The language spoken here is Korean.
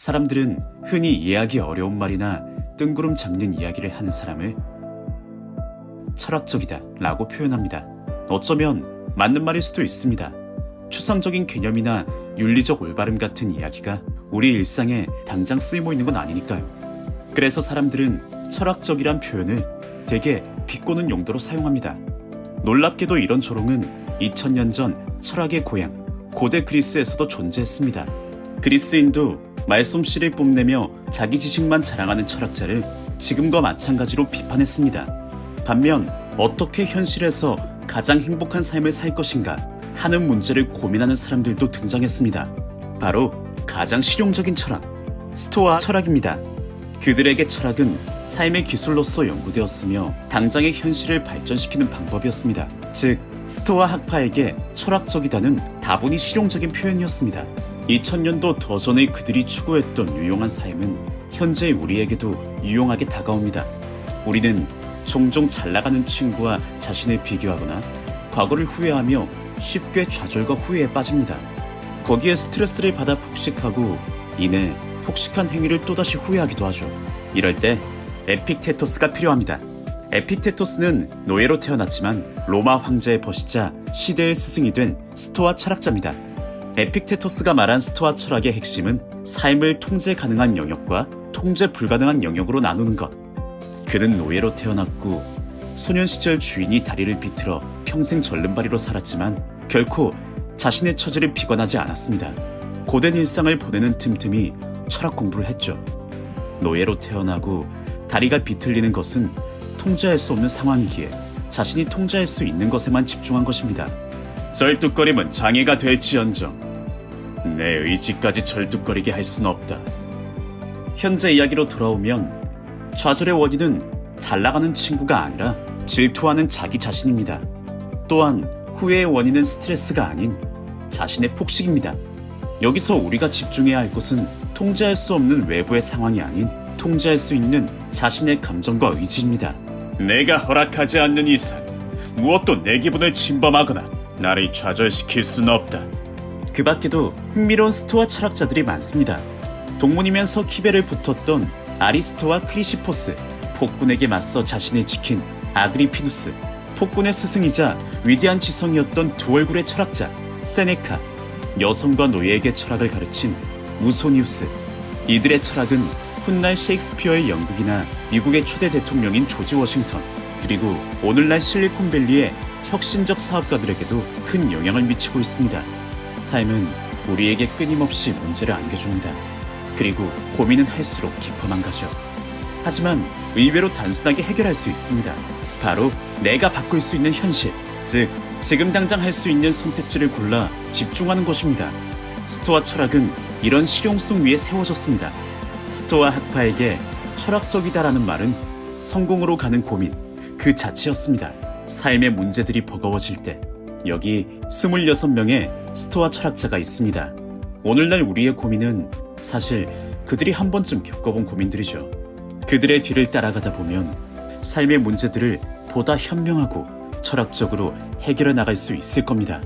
사람들은 흔히 이해하기 어려운 말이나 뜬구름 잡는 이야기를 하는 사람을 철학적이다 라고 표현합니다. 어쩌면 맞는 말일 수도 있습니다. 추상적인 개념이나 윤리적 올바름 같은 이야기가 우리 일상에 당장 쓰이고 있는 건 아니니까요. 그래서 사람들은 철학적이란 표현을 되게 비꼬는 용도로 사용합니다. 놀랍게도 이런 조롱은 2000년 전 철학의 고향 고대 그리스에서도 존재했습니다. 그리스인도 말솜씨를 뽐내며 자기 지식만 자랑하는 철학자를 지금과 마찬가지로 비판했습니다. 반면 어떻게 현실에서 가장 행복한 삶을 살 것인가 하는 문제를 고민하는 사람들도 등장했습니다. 바로 가장 실용적인 철학, 스토아 철학입니다. 그들에게 철학은 삶의 기술로서 연구되었으며 당장의 현실을 발전시키는 방법이었습니다. 즉, 스토아 학파에게 철학적이다는 다분히 실용적인 표현이었습니다. 2000년도 더 전에 그들이 추구했던 유용한 삶은 현재의 우리에게도 유용하게 다가옵니다. 우리는 종종 잘 나가는 친구와 자신을 비교하거나 과거를 후회하며 쉽게 좌절과 후회에 빠집니다. 거기에 스트레스를 받아 폭식하고 이내 폭식한 행위를 또다시 후회하기도 하죠. 이럴 때 에픽테토스가 필요합니다. 에픽테토스는 노예로 태어났지만 로마 황제의 벗이자 시대의 스승이 된 스토아 철학자입니다. 에픽테토스가 말한 스토아 철학의 핵심은 삶을 통제 가능한 영역과 통제 불가능한 영역으로 나누는 것. 그는 노예로 태어났고 소년 시절 주인이 다리를 비틀어 평생 절름발이로 살았지만 결코 자신의 처지를 비관하지 않았습니다. 고된 일상을 보내는 틈틈이 철학 공부를 했죠. 노예로 태어나고 다리가 비틀리는 것은 통제할 수 없는 상황이기에 자신이 통제할 수 있는 것에만 집중한 것입니다. 절뚝거림은 장애가 될지언정 내 의지까지 절뚝거리게 할 수는 없다. 현재 이야기로 돌아오면 좌절의 원인은 잘 나가는 친구가 아니라 질투하는 자기 자신입니다. 또한 후회의 원인은 스트레스가 아닌 자신의 폭식입니다. 여기서 우리가 집중해야 할 것은 통제할 수 없는 외부의 상황이 아닌 통제할 수 있는 자신의 감정과 의지입니다. 내가 허락하지 않는 이상 무엇도 내 기분을 침범하거나 나를 좌절시킬 수는 없다. 그 밖에도 흥미로운 스토아 철학자들이 많습니다. 동문이면서 키베를 붙었던 아리스토와 크리시포스, 폭군에게 맞서 자신을 지킨 아그리피누스, 폭군의 스승이자 위대한 지성이었던 두 얼굴의 철학자 세네카, 여성과 노예에게 철학을 가르친 무소니우스. 이들의 철학은 훗날 셰익스피어의 연극이나 미국의 초대 대통령인 조지 워싱턴, 그리고 오늘날 실리콘밸리의 혁신적 사업가들에게도 큰 영향을 미치고 있습니다. 삶은 우리에게 끊임없이 문제를 안겨줍니다. 그리고 고민은 할수록 깊어만 가죠. 하지만 의외로 단순하게 해결할 수 있습니다. 바로 내가 바꿀 수 있는 현실, 즉 지금 당장 할 수 있는 선택지를 골라 집중하는 것입니다. 스토아 철학은 이런 실용성 위에 세워졌습니다. 스토아 학파에게 철학적이다라는 말은 성공으로 가는 고민 그 자체였습니다. 삶의 문제들이 버거워질 때 여기 26명의 스토아 철학자가 있습니다. 오늘날 우리의 고민은 사실 그들이 한 번쯤 겪어본 고민들이죠. 그들의 뒤를 따라가다 보면 삶의 문제들을 보다 현명하고 철학적으로 해결해 나갈 수 있을 겁니다.